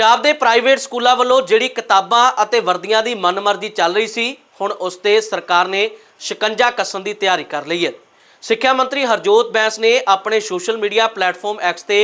ਪੰਜਾਬ ਦੇ ਪ੍ਰਾਈਵੇਟ ਸਕੂਲਾਂ ਵੱਲੋਂ ਜਿਹੜੀ ਕਿਤਾਬਾਂ ਅਤੇ ਵਰਦੀਆਂ ਦੀ ਮਨਮਰਜ਼ੀ ਚੱਲ ਰਹੀ ਸੀ, ਹੁਣ ਉਸ ਤੇ ਸਰਕਾਰ ਨੇ ਸ਼ਿਕੰਜਾ ਕੱਸਣ ਦੀ ਤਿਆਰੀ ਕਰ ਲਈ ਹੈ। ਸਿੱਖਿਆ ਮੰਤਰੀ ਹਰਜੋਤ ਬੈਂਸ ਨੇ ਆਪਣੇ ਸੋਸ਼ਲ ਮੀਡੀਆ ਪਲੇਟਫਾਰਮ ਐਕਸ ਤੇ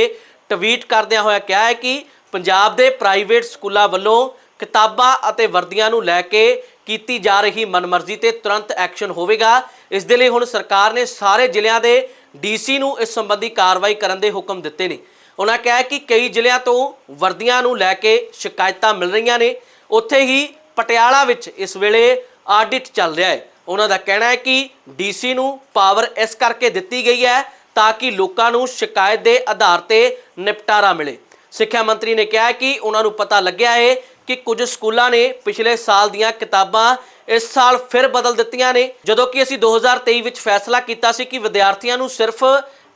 ਟਵੀਟ ਕਰਦਿਆਂ ਹੋਇਆ ਕਿਹਾ ਹੈ ਕਿ ਪੰਜਾਬ ਦੇ ਪ੍ਰਾਈਵੇਟ ਸਕੂਲਾਂ ਵੱਲੋਂ ਕਿਤਾਬਾਂ ਅਤੇ ਵਰਦੀਆਂ ਨੂੰ ਲੈ ਕੇ ਕੀਤੀ ਜਾ ਰਹੀ ਮਨਮਰਜ਼ੀ ਤੇ ਤੁਰੰਤ ਐਕਸ਼ਨ ਹੋਵੇਗਾ। ਇਸ ਦੇ ਲਈ ਹੁਣ ਸਰਕਾਰ ਨੇ ਸਾਰੇ ਜ਼ਿਲ੍ਹਿਆਂ ਦੇ ਡੀਸੀ ਨੂੰ ਇਸ ਸੰਬੰਧੀ ਕਾਰਵਾਈ ਕਰਨ ਦੇ ਹੁਕਮ ਦਿੱਤੇ ਨੇ। ਉਹਨਾਂ ਕਿਹਾ ਕਿ ਕਈ ਜ਼ਿਲ੍ਹਿਆਂ ਤੋਂ ਵਰਦੀਆਂ ਨੂੰ ਲੈ ਕੇ ਸ਼ਿਕਾਇਤਾਂ ਮਿਲ ਰਹੀਆਂ ਨੇ। ਉੱਥੇ ਹੀ ਪਟਿਆਲਾ ਵਿੱਚ ਇਸ ਵੇਲੇ ਆਡਿਟ ਚੱਲ ਰਿਹਾ ਹੈ। ਉਹਨਾਂ ਦਾ ਕਹਿਣਾ ਹੈ ਕਿ ਡੀਸੀ ਨੂੰ ਪਾਵਰ ਇਸ ਕਰਕੇ ਦਿੱਤੀ ਗਈ ਹੈ ਤਾਂ ਕਿ ਲੋਕਾਂ ਨੂੰ ਸ਼ਿਕਾਇਤ ਦੇ ਆਧਾਰ ਤੇ ਨਿਪਟਾਰਾ ਮਿਲੇ। ਸਿੱਖਿਆ ਮੰਤਰੀ ਨੇ ਕਿਹਾ ਕਿ ਉਹਨਾਂ ਨੂੰ ਪਤਾ ਲੱਗਿਆ ਹੈ ਕਿ ਕੁਝ ਸਕੂਲਾਂ ਨੇ ਪਿਛਲੇ ਸਾਲ ਦੀਆਂ ਕਿਤਾਬਾਂ ਇਸ ਸਾਲ ਫਿਰ ਬਦਲ ਦਿੱਤੀਆਂ ਨੇ। ਜਦੋਂ ਕਿ ਅਸੀਂ 2023 ਵਿੱਚ ਫੈਸਲਾ ਕੀਤਾ ਸੀ ਕਿ ਵਿਦਿਆਰਥੀਆਂ ਨੂੰ ਸਿਰਫ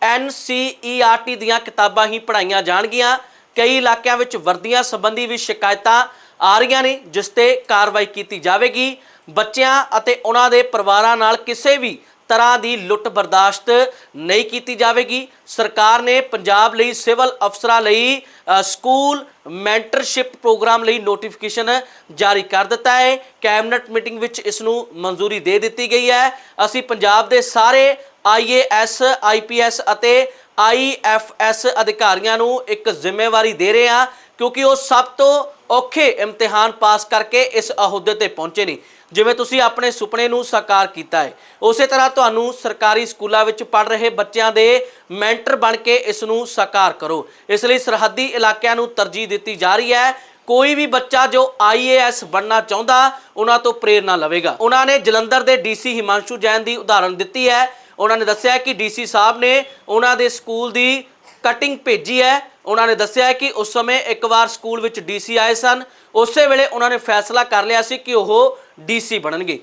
NCERT ਦੀਆਂ ਕਿਤਾਬਾਂ ਹੀ ਪੜ੍ਹਾਈਆਂ ਜਾਣਗੀਆਂ। ਕਈ ਇਲਾਕਿਆਂ ਵਿੱਚ ਵਰਦੀਆਂ ਸੰਬੰਧੀ ਵੀ ਸ਼ਿਕਾਇਤਾਂ ਆ ਰਹੀਆਂ ਨੇ, ਜਿਸ ਤੇ ਕਾਰਵਾਈ ਕੀਤੀ ਜਾਵੇਗੀ। ਬੱਚਿਆਂ ਅਤੇ ਉਹਨਾਂ ਦੇ ਪਰਿਵਾਰਾਂ ਨਾਲ ਕਿਸੇ ਵੀ ਤਰ੍ਹਾਂ ਦੀ ਲੁੱਟ ਬਰਦਾਸ਼ਤ ਨਹੀਂ ਕੀਤੀ ਜਾਵੇਗੀ। ਸਰਕਾਰ ਨੇ ਪੰਜਾਬ ਲਈ ਸਿਵਲ ਅਫਸਰਾਂ ਲਈ ਸਕੂਲ ਮੈਂਟਰਸ਼ਿਪ ਪ੍ਰੋਗਰਾਮ ਲਈ ਨੋਟੀਫਿਕੇਸ਼ਨ ਜਾਰੀ ਕਰ ਦਿੱਤਾ ਹੈ। ਕੈਬਨਿਟ ਮੀਟਿੰਗ ਵਿੱਚ ਇਸ ਨੂੰ ਮਨਜ਼ੂਰੀ ਦੇ ਦਿੱਤੀ ਗਈ ਹੈ। ਅਸੀਂ ਪੰਜਾਬ ਦੇ ਸਾਰੇ ਆਈਏਐਸ ਆਈਪੀਐਸ ਅਤੇ ਆਈਐਫਐਸ ਅਧਿਕਾਰੀਆਂ ਨੂੰ ਇੱਕ ਜ਼ਿੰਮੇਵਾਰੀ ਦੇ ਰਹੇ ਹਾਂ ਕਿਉਂਕਿ ਉਹ ਸਭ ਤੋਂ ਔਖੇ ਇਮਤਿਹਾਨ ਪਾਸ ਕਰਕੇ ਇਸ ਅਹੁਦੇ ਤੇ ਪਹੁੰਚੇ ਨੇ। ਜਿਵੇਂ ਤੁਸੀਂ ਆਪਣੇ ਸੁਪਨੇ ਨੂੰ ਸਾਕਾਰ ਕੀਤਾ ਹੈ। ਉਸੇ ਤਰ੍ਹਾਂ ਤੁਹਾਨੂੰ ਸਰਕਾਰੀ ਸਕੂਲਾਂ ਵਿੱਚ ਪੜ ਰਹੇ ਬੱਚਿਆਂ ਦੇ ਮੈਂਟਰ ਬਣ ਕੇ ਇਸ ਨੂੰ ਸਾਕਾਰ ਕਰੋ। ਇਸ ਲਈ ਸਰਹੱਦੀ ਇਲਾਕਿਆਂ ਨੂੰ ਤਰਜੀਹ ਦਿੱਤੀ ਜਾ ਰਹੀ ਹੈ। ਕੋਈ ਵੀ ਬੱਚਾ ਜੋ ਆਈਏਐਸ ਬਣਨਾ ਚਾਹੁੰਦਾ, ਉਹਨਾਂ ਤੋਂ ਪ੍ਰੇਰਣਾ ਲਵੇਗਾ। ਉਹਨਾਂ ਨੇ ਜਲੰਧਰ ਦੇ ਡੀਸੀ ਹਿਮਾਂਸ਼ੂ ਜੈਨ ਦੀ ਉਦਾਹਰਣ ਦਿੱਤੀ ਹੈ। ਉਹਨਾਂ ਨੇ ਦੱਸਿਆ ਕਿ ਡੀਸੀ ਸਾਹਿਬ ਨੇ ਉਹਨਾਂ ਦੇ ਸਕੂਲ ਦੀ ਕਟਿੰਗ ਭੇਜੀ ਹੈ। ਉਹਨਾਂ ਨੇ ਦੱਸਿਆ ਕਿ ਉਸ ਸਮੇਂ ਇੱਕ ਵਾਰ ਸਕੂਲ ਵਿੱਚ ਡੀਸੀ ਆਏ ਸਨ। ਉਸੇ ਵੇਲੇ ਉਹਨਾਂ ਨੇ ਫੈਸਲਾ ਕਰ ਲਿਆ ਸੀ ਕਿ ਉਹ ਡੀਸੀ ਬਣਨਗੇ।